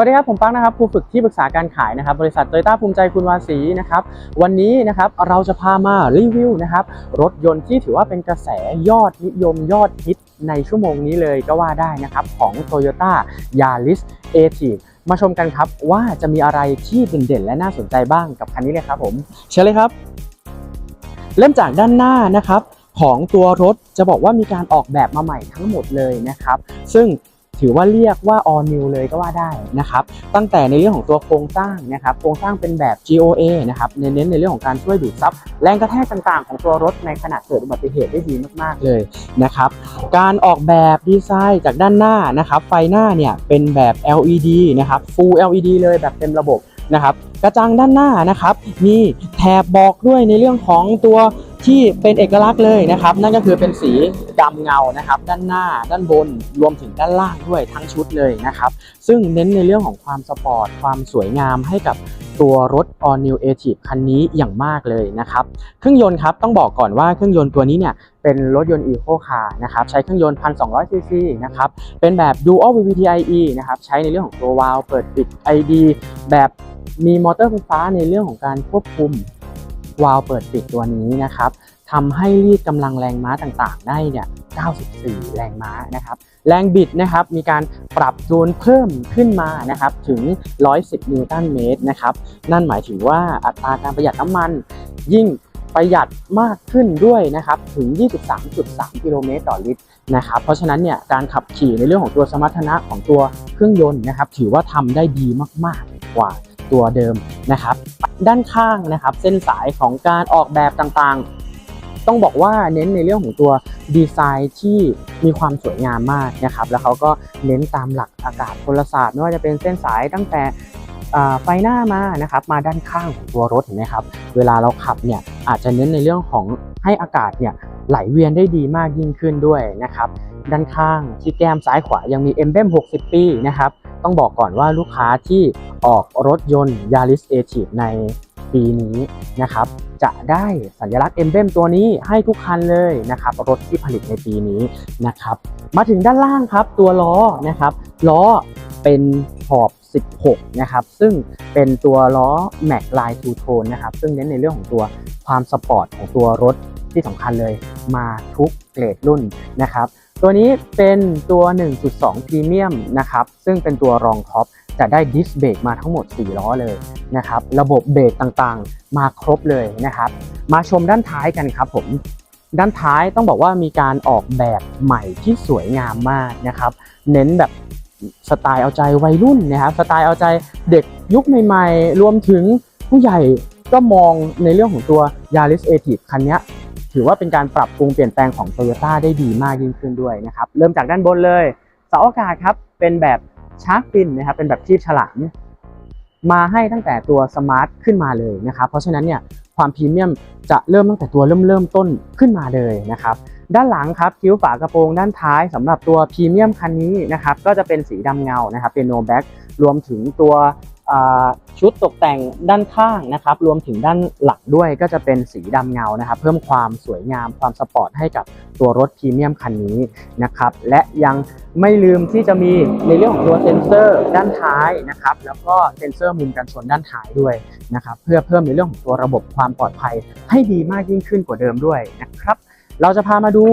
วัสดีครับ ผมปังนะครับครูฝึกที่ปรึกษาการขายนะครับบริษัทโตโยต้าภูมิใจคุณวาสีนะครับวันนี้นะครับเราจะพามารีวิวนะครับรถยนต์ที่ถือว่าเป็นกระแสยอดนิยมยอดฮิตในชั่วโมงนี้เลยก็ว่าได้นะครับของ Toyota Yaris a t i v มาชมกันครับว่าจะมีอะไรที่เด่นๆ และน่าสนใจบ้างกับคันนี้เลยครับผมเชิญเลยครับ เริ่มจากด้านหน้านะครับของตัวรถจะบอกว่ามีการออกแบบมาใหม่ทั้งหมดเลยนะครับ ซึ่ง ถือว่าเรียกว่า all new เลยก็ว่าได้นะครับ ตั้งแต่ในเรื่องของตัวโครงสร้างนะครับ โครงสร้างเป็นแบบ GOA นะครับเน้นในเรื่องของการช่วยดูดซับแรงกระแทกต่างๆ ของตัวรถในขณะเกิดอุบัติเหตุได้ดีมากๆเลยนะครับ การออกแบบดีไซน์จากด้านหน้านะครับ ไฟหน้าเนี่ยเป็นแบบ LED นะครับ Full LED เลยแบบเต็มระบบนะครับ กระจังด้านหน้านะครับ มีแถบบอกด้วยในเรื่องของตัว ที่เป็นเอกลักษณ์เลยนะครับ นั่นก็คือเป็นสีดำเงานะครับ ด้านหน้า ด้านบนรวมถึงด้านล่างด้วยทั้งชุดเลยนะครับ ซึ่งเน้นในเรื่องของความสปอร์ต ความสวยงามให้กับตัวรถ All New a t i v คันนี้อย่างมากเลยนะครับ เครื่องยนต์ครับต้องบอกก่อนว่าเครื่องยนต์ตัวนี้เนี่ยเป็นรถยนต์ Eco Car นะครับใช้เครื่องยนต์ 1,200 ซีซีนะครับเป็นแบบ Dual VVT-IE นะครับใช้ในเรื่องของตัววาล์วเปิดปิด ID แบบมีมอเตอร์ไฟฟ้าในเรื่องของการควบคุม วาล์วเปิดปิดตัวนี้นะครับทำให้รีดกำลังแรงม้าต่างๆ ได้เนี่ย 94 แรงม้านะครับ แรงบิดนะครับ มีการปรับจูนเพิ่มขึ้นมานะครับ ถึง 110 นิวตันเมตรนะครับ นั่นหมายถึงว่าอัตราการประหยัดน้ำมัน ยิ่งประหยัดมากขึ้นด้วยนะครับถึง 23.3 กิโลเมตรต่อลิตรนะครับเพราะฉะนั้นเนี่ยการขับขี่ในเรื่องของตัวสมรรถนะของตัวเครื่องยนต์นะครับ ถือว่าทำได้ดีมาก ๆ กว่าตัวเดิมนะครับ ด้านข้างนะครับ เส้นสายของการออกแบบต่างๆ ต้องบอกว่าเน้นในเรื่องของตัวดีไซน์ที่มีความสวยงามมากนะครับ แล้วเขาก็เน้นตามหลักอากาศพลศาสตร์ไม่ว่าจะเป็นเส้นสายตั้งแต่ไฟหน้ามานะครับ มาด้านข้างของตัวรถเห็นไหมครับ เวลาเราขับเนี่ยอาจจะเน้นในเรื่องของให้อากาศเนี่ยไหลเวียนได้ดีมากยิ่งขึ้นด้วยนะครับ ด้านข้างที่แก้มซ้ายขวายังมี e m b l e m 60 ปีนะครับ ต้องบอกก่อนว่าลูกค้าที่ออกรถยนต์ Yaris a t i v ในปีนี้นะครับ จะได้สัญลักษณ์ e m b l e m ตัวนี้ให้ทุกคันเลยนะครับ รถที่ผลิตในปีนี้นะครับ มาถึงด้านล่างครับตัวล้อนะครับ ล้อเป็นขอบ 16 นะครับ ซึ่งเป็นตัวล้อ Mac Line Two Tone นะครับ ซึ่งเน้นในเรื่องของตัวความสปอร์ตของตัวรถที่สำคัญเลยมาทุกเกรดรุ่นนะครับ ตัวนี้เป็นตัว 1.2 พรีเมียมนะครับ ซึ่งเป็นตัวรองท็อปจะได้ดิสเบรกมาทั้งหมด 4 ล้อเลยนะครับ ระบบเบรกต่างๆ มาครบเลยนะครับ มาชมด้านท้ายกันครับผม ด้านท้ายต้องบอกว่ามีการออกแบบใหม่ที่สวยงามมากนะครับ เน้นแบบสไตล์เอาใจวัยรุ่นนะครับ สไตล์เอาใจเด็กยุคใหม่ๆ รวมถึงผู้ใหญ่ก็มองในเรื่องของตัว Yaris a t i v คันนี้ ถือว่าเป็นการปรับปรุงเปลี่ยนแปลงของ Toyota ได้ดีมากยิ่งขึ้นด้วยนะครับเริ่มจากด้านบนเลยเสาอากาศครับเป็นแบบชาร์กฟินนะครับเป็นแบบคีบฉลามมาให้ตั้งแต่ตัวสมาร์ทขึ้นมาเลยนะครับเพราะฉะนั้นเนี่ยความพรีเมียมจะเริ่มตั้งแต่ตัวเริ่มเริ่มต้นขึ้นมาเลยนะครับด้านหลังครับคิ้วฝากระโปรงด้านท้ายสำหรับตัวพรีเมียมคันนี้นะครับก็จะเป็นสีดำเงานะครับเป็นโนแบ็กรวมถึงตัว ชุดตกแต่งด้านข้างนะครับ รวมถึงด้านหลังด้วยก็จะเป็นสีดำเงานะครับ เพิ่มความสวยงามความสปอร์ตให้กับตัวรถพรีเมียมคันนี้นะครับ และยังไม่ลืมที่จะมีในเรื่องของตัวเซนเซอร์ด้านท้ายนะครับ แล้วก็เซนเซอร์มุมกันชนด้านท้ายด้วยนะครับ เพื่อเพิ่มในเรื่องของตัวระบบความปลอดภัยให้ดีมากยิ่งขึ้นกว่าเดิมด้วยนะครับ เราจะพามาดู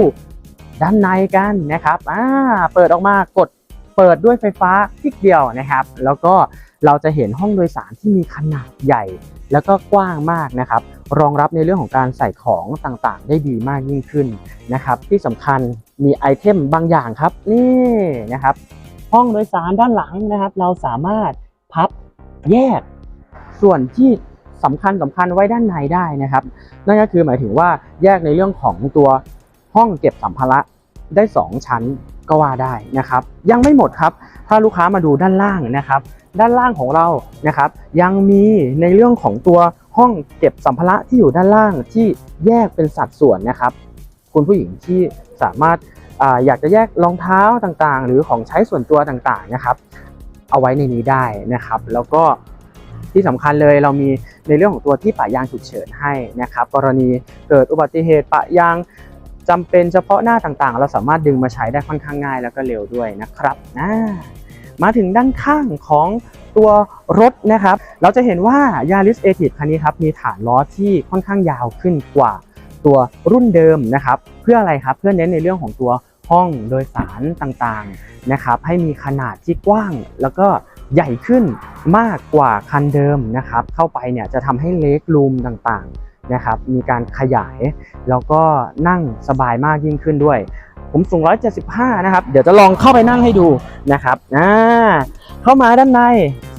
ด้านในกันนะครับอ่าเปิดออกมากดเปิดด้วยไฟฟ้าคลิกเดียวนะครับ แล้วก็ เราจะเห็นห้องโดยสารที่มีขนาดใหญ่ แล้วก็กว้างมากนะครับ รองรับในเรื่องของการใส่ของต่างๆ ได้ดีมากยิ่งขึ้นนะครับ ที่สำคัญมีไอเทมบางอย่างครับ นี่นะครับ ห้องโดยสารด้านหลังนะครับ เราสามารถพับแยก ส่วนที่สำคัญสำคัญไว้ด้านในได้นะครับ นั่นก็คือหมายถึงว่าแยกในเรื่องของตัวห้องเก็บสัมภาระได้ 2 ชั้นก็ว่าได้นะครับ ยังไม่หมดครับ ถ้าลูกค้ามาดูด้านล่างนะครับ ด้านล่างของเรานะครับ ยังมีในเรื่องของตัวห้องเก็บสัมภาระที่อยู่ด้านล่างที่แยกเป็นสัดส่วนนะครับ คุณผู้หญิงที่สามารถออยากจะแยกรองเท้าต่างๆ หรือของใช้ส่วนตัวต่างๆนะครับ เอาไว้ในนี้ได้นะครับ แล้วก็ที่สำคัญเลยเรามีในเรื่องของตัวที่ปะยางฉุกเฉินให้นะครับ กรณีเกิดอุบัติเหตุปะยางจำเป็นเฉพาะหน้าต่างๆ เราสามารถดึงมาใช้ได้ค่อนข้างง่ายแล้วก็เร็วด้วยนะครับอ่า มาถึงด้านข้างของตัวรถนะครับ เราจะเห็นว่า Yaris a t i v คันนี้ครับมีฐานล้อที่ค่อนข้างยาวขึ้นกว่าตัวรุ่นเดิมนะครับ เพื่ออะไรครับเพื่อเน้นในเรื่องของตัวห้องโดยสารต่างๆนะครับให้มีขนาดที่กว้างแล้วก็ใหญ่ขึ้นมากกว่าคันเดิมนะครับ เข้าไปเนี่ยจะทำให้เล็กรูมต่างๆนะครับมีการขยายแล้วก็นั่งสบายมากยิ่งขึ้นด้วย ผมสูง 175 นะครับ เดี๋ยวจะลองเข้าไปนั่งให้ดูนะครับอ่าเข้ามาด้านใน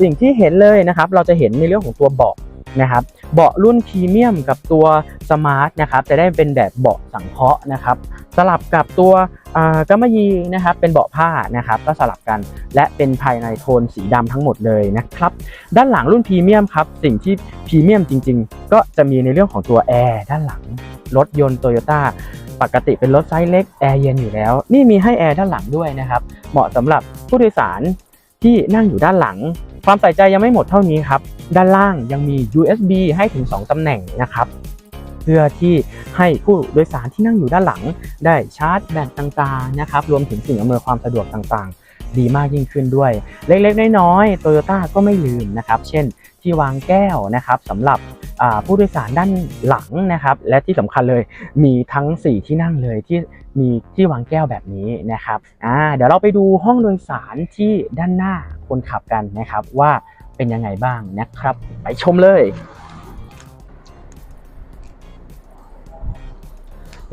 สิ่งที่เห็นเลยนะครับ เราจะเห็นในเรื่องของตัวเบาะนะครับ เบาะรุ่นพรีเมียมกับตัวสมาร์ทนะครับ จะได้เป็นแบบเบาะสังเคราะห์นะครับ สลับกับตัวอ่ากำมะหยี่นะครับ เป็นเบาะผ้านะครับ ก็สลับกัน และเป็นภายในโทนสีดำทั้งหมดเลยนะครับ ด้านหลังรุ่นพรีเมียมครับ สิ่งที่พรีเมียมจริง ๆ ก็จะมีในเรื่องของตัวแอร์ด้านหลัง รถยนต์โตโยต้า ปกติเป็นรถไซส์เล็กแอร์เย็นอยู่แล้ว นี่มีให้แอร์ด้านหลังด้วยนะครับ เหมาะสำหรับผู้โดยสารที่นั่งอยู่ด้านหลัง ความใส่ใจยังไม่หมดเท่านี้ครับ ด้านล่างยังมี USB ให้ถึง 2ตำแหน่งนะครับ เพื่อที่ให้ผู้โดยสารที่นั่งอยู่ด้านหลัง ได้ชาร์จแบตต่างๆนะครับ รวมถึงสิ่งอำนวยความสะดวกต่างๆ ดีมากยิ่งขึ้นด้วย เล็กๆ น้อยๆโตโยต้าก็ไม่ลืมนะครับ เช่นที่วางแก้วนะครับสำหรับ ผู้โดยสารด้านหลังนะครับ และที่สำคัญเลยมีทั้ง 4 ที่นั่งเลยที่มีที่วางแก้วแบบนี้นะครับเดี๋ยวเราไปดูห้องโดยสารที่ด้านหน้าคนขับกันนะครับ ว่าเป็นยังไงบ้างนะครับ ไปชมเลย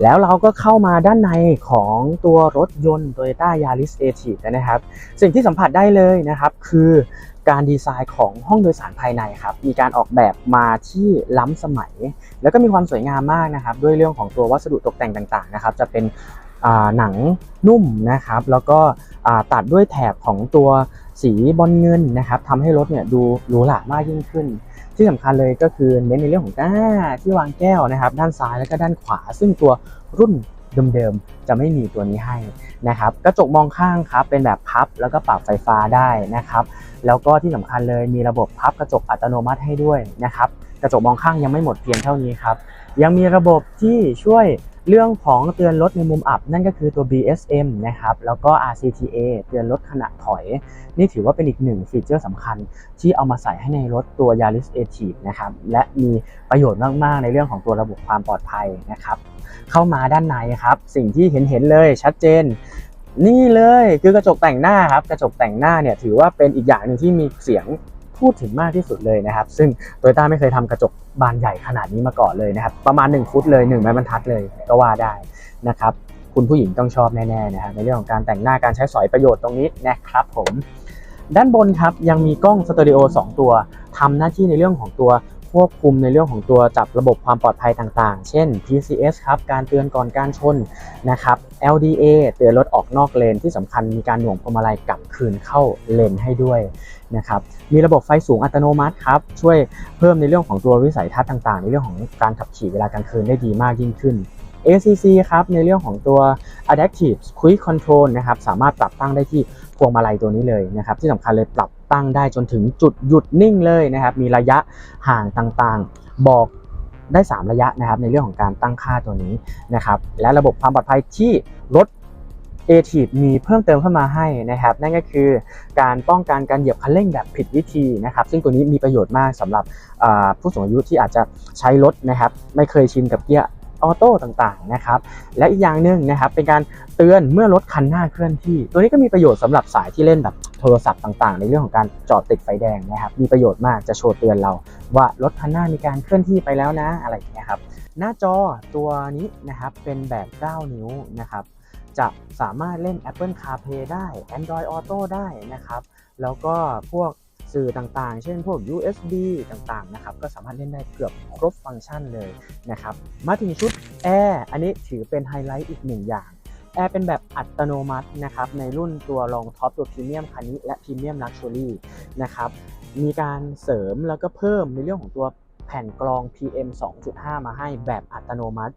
แล้วเราก็เข้ามาด้านในของตัวรถยนต์ Toyota Yaris a t i v นะครับ สิ่งที่สัมผัสได้เลยนะครับ คือ การดีไซน์ของห้องโดยสารภายในครับมีการออกแบบมาที่ล้ำสมัย แล้วก็มีความสวยงามมากนะครับด้วยเรื่องของตัววัสดุตกแต่งต่างๆนะครับจะเป็นหนังนุ่มนะครับแล้วก็ตัดด้วยแถบของตัวสีบอลเงินนะครับทำให้รถเนี่ยดูหรูหรามากยิ่งขึ้น ที่สำคัญเลยก็คือเน้นในเรื่องของก้าที่วางแก้วนะครับด้านซ้ายแล้วก็ด้านขวา ซึ่งตัวรุ่น เดิมๆ จะไม่มีตัวนี้ให้นะครับ กระจกมองข้างครับเป็นแบบพับแล้วก็ปรับไฟฟ้าได้นะครับ แล้วก็ที่สำคัญเลยมีระบบพับกระจกอัตโนมัติให้ด้วยนะครับ กระจกมองข้างยังไม่หมดเพียงเท่านี้ครับ ยังมีระบบที่ช่วยเรื่องของเตือนรถในมุมอับ นั่นก็คือตัว BSM นะครับแล้วก็ RCTA เตือนรถขณะถอย นี่ถือว่าเป็นอีกหนึ่งฟีเจอร์สำคัญ ที่เอามาใส่ให้ในรถตัว Yaris a t i v นะครับและมีประโยชน์มาก ๆ ในเรื่องของตัวระบบความปลอดภัยนะครับเข้ามาด้านในครับ สิ่งที่เห็นเห็นเลยชัดเจน นี่เลยคือกระจกแต่งหน้าครับกระจกแต่งหน้าเนี่ยถือว่าเป็นอีกอย่างหนึ่งที่มีเสียง พูดถึงมากที่สุดเลยนะครับ ซึ่งโตโยต้าไม่เคยทำกระจกบานใหญ่ขนาดนี้มาก่อนเลยนะครับ ประมาณ 1 ฟุตเลย1ไม้บรรทัดเลยก็ว่าได้นะครับ คุณผู้หญิงต้องชอบแน่ๆนะครับในเรื่องของการแต่งหน้าการใช้สอยประโยชน์ตรงนี้นะครับผม ด้านบนครับยังมีกล้องสเตอริโอ2ตัวทำหน้าที่ในเรื่องของตัว ควบคุมในเรื่องของตัวจับระบบความปลอดภัยต่างๆ เช่น PCS ครับ การเตือนก่อนการชนนะครับ LDA เตือนรถออกนอกเลนที่สำคัญมีการหน่วงพวงมาลัยกลับคืนเข้าเลนให้ด้วยนะครับ มีระบบไฟสูงอัตโนมัติครับ ช่วยเพิ่มในเรื่องของตัววิสัยทัศน์ต่างๆ ในเรื่องของการขับขี่เวลากลางคืนได้ดีมากยิ่งขึ้น ACC ครับในเรื่องของตัว Adaptive Cruise Control นะครับสามารถปรับตั้งได้ที่พวงมาลัยตัวนี้เลยนะครับที่สำคัญเลยปรับ ตั้งได้จนถึงจุดหยุดนิ่งเลยนะครับ มีระยะห่างต่างๆ บอกได้ 3 ระยะนะครับในเรื่องของการตั้งค่าตัวนี้นะครับ และระบบความปลอดภัยที่รถ a t i v มีเพิ่มเติมเข้ามาให้นะครับ นั่นก็คือการป้องกันการเหยียบคันเร่งแบบผิดวิธีนะครับ ซึ่งตัวนี้มีประโยชน์มากสำหรับผู้สูงอายุที่อาจจะใช้รถนะครับ ไม่เคยชินกับเกียร์ ออโต้ต่างๆนะครับและอีกอย่างหนึ่งนะครับเป็นการเตือนเมื่อรถคันหน้าเคลื่อนที่ ตัวนี้ก็มีประโยชน์สำหรับสายที่เล่นแบบโทรศัพท์ต่างๆ ในเรื่องของการจอดติดไฟแดงนะครับมีประโยชน์มากจะโชว์เตือนเรา ว่ารถคันหน้ามีการเคลื่อนที่ไปแล้วนะอะไรอย่างเงี้ยครับหน้าจอตัวนี้นะครับเป็นแบบ 9 นิ้วนะครับจะสามารถเล่น Apple CarPlay ได้ Android Auto ได้นะครับ แล้วก็พวก สื่อต่างๆ เช่นพวก USB ต่างๆนะครับก็สามารถเล่นได้เกือบครบฟังก์ชันเลยนะครับมาถึงชุดแอร์อันนี้ถือเป็นไฮไลท์อีกหนึ่งอย่างแอร์เป็นแบบอัตโนมัตินะครับในรุ่นตัวรองท็อปตัวพรีเมียมคันนี้และพรีเมียมลักชัวรี่นะครับมีการเสริมแล้วก็เพิ่มในเรื่องของตัวแผ่นกรอง PM 2.5 มาให้แบบอัตโนมัติ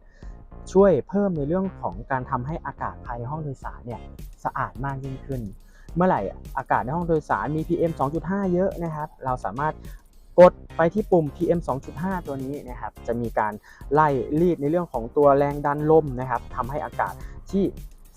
ช่วยเพิ่มในเรื่องของการทำให้อากาศภายในห้องโดยสารเนี่ยสะอาดมากยิ่งขึ้น เมื่อไหร่อากาศในห้องโดยสารมี PM 2.5 เยอะนะครับ เราสามารถกดไปที่ปุ่ม PM 2.5 ตัวนี้นะครับ จะมีการไล่รีดในเรื่องของตัวแรงดันลมนะครับทำให้อากาศที่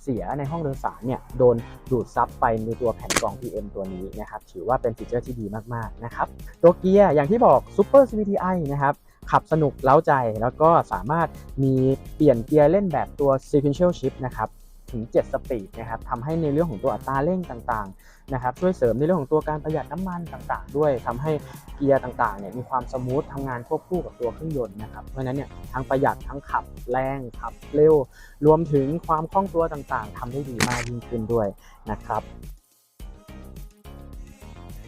เสียในห้องโดยสารเนี่ยโดนดูดซับไปในตัวแผ่นกรอง PM ตัวนี้นะครับถือว่าเป็นฟีเจอร์ที่ดีมากๆนะครับตัวเกียร์อย่างที่บอก Super CVTi นะครับขับสนุกเล้าใจแล้วก็สามารถมีเปลี่ยนเกียร์เล่นแบบตัว sequential shift นะครับ ถึง 7 สปีดนะครับทำให้ในเรื่องของตัวอัตราเร่งต่างๆนะครับช่วยเสริมในเรื่องของตัวการประหยัดน้ำมันต่างๆ ด้วยทำให้เกียร์ต่างๆเนี่ยมีความสมูททำงานควบคู่กับตัวเครื่องยนต์นะครับเพราะฉะนั้นเนี่ยทั้งประหยัดทั้งขับแรงขับเร็ว รวมถึงความคล่องตัวต่างๆทำได้ดีมากยิ่งขึ้นด้วยนะครับ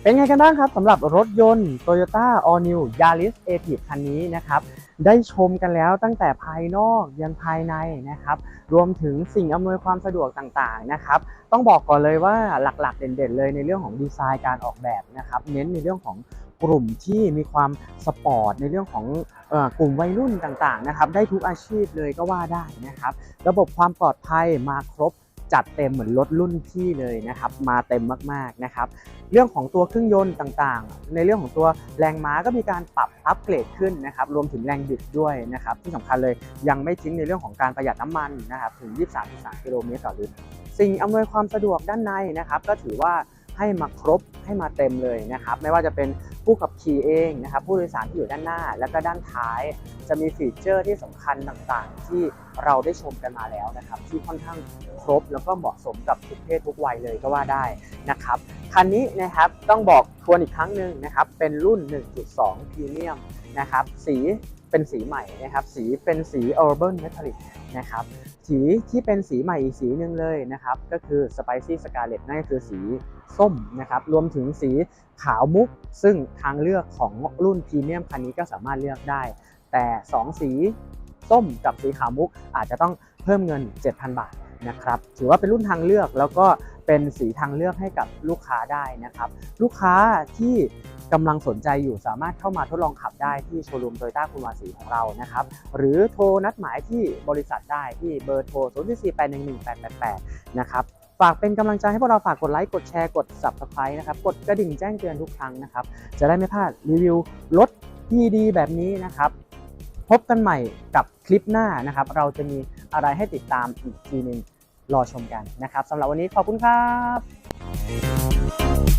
เป็นไงกันบ้างครับสำหรับรถยนต์ Toyota All New Yaris a t i v คันนี้นะครับ ได้ชมกันแล้วตั้งแต่ภายนอกยันภายในนะครับ รวมถึงสิ่งอำนวยความสะดวกต่างๆนะครับ ต้องบอกก่อนเลยว่าหลักๆ เด่นๆ เลยในเรื่องของดีไซน์การออกแบบนะครับ เน้นในเรื่องของกลุ่มที่มีความสปอร์ตในเรื่องของอกลุ่มวัยรุ่นต่างๆนะครับ ได้ทุกอาชีพเลยก็ว่าได้นะครับ ระบบความปลอดภัยมาครบ จัดเต็มเหมือนรถรุ่นพี่เลยนะครับมาเต็มมากๆนะครับเรื่องของตัวเครื่องยนต์ต่างๆ ในเรื่องของตัวแรงม้าก็มีการปรับอัปเกรดขึ้นนะครับรวมถึงแรงบิดด้วยนะครับที่สำคัญเลยยังไม่ทิ้งในเรื่องของการประหยัดน้ำมันนะครับถึง 23.3 กิโลเมตรต่อลิตรสิ่งอำนวยความสะดวกด้านในนะครับก็ถือว่าให้มาครบให้มาเต็มเลยนะครับไม่ว่าจะเป็น ผู้ขับขี่เองนะครับผู้โดยสารที่อยู่ด้านหน้า และก็ด้านท้าย จะมีฟีเจอร์ที่สำคัญต่างๆ ที่เราได้ชมกันมาแล้วนะครับที่ค่อนข้างครบแล้วก็เหมาะสมกับทุกเพศทุกวัยเลยก็ว่าได้นะครับคันนี้นะครับต้องบอกทวนอีกครั้งหนึ่งนะครับเป็นรุ่น 1.2 พรีเมียมนะครับสี เป็นสีใหม่นะครับ สีเป็นสี Urban Metallic นะครับ สีที่เป็นสีใหม่อีกสีหนึ่งเลยนะครับ ก็คือ Spicy Scarlet นั่นก็คือสีส้มนะครับ รวมถึงสีขาวมุก ซึ่งทางเลือกของรุ่นพรีเมียมคันนี้ก็สามารถเลือกได้ แต่ 2 สีส้มกับสีขาวมุกอาจจะต้องเพิ่มเงิน 7,000 บาทนะครับ ถือว่าเป็นรุ่นทางเลือกแล้วก็เป็นสีทางเลือกให้กับลูกค้าได้นะครับ ลูกค้าที่ กำลังสนใจอยู่สามารถเข้ามาทดลองขับได้ที่โชว์รูมโตโยต้าคุณวาสีของเรานะครับ หรือโทรนัดหมายที่บริษัทได้ที่เบอร์โทร 0 4 8 1 1 8 8 8 นะครับฝากเป็นกำลังใจให้พวกเราฝากกดไลค์กดแชร์กด subscribe นะครับ กดกระดิ่งแจ้งเตือนทุกครั้งนะครับ จะได้ไม่พลาดรีวิวรถที่ดีแบบนี้นะครับ พบกันใหม่กับคลิปหน้านะครับ เราจะมีอะไรให้ติดตามอีกทีหนึ่งรอชมกันนะครับสำหรับวันนี้ขอบคุณครับ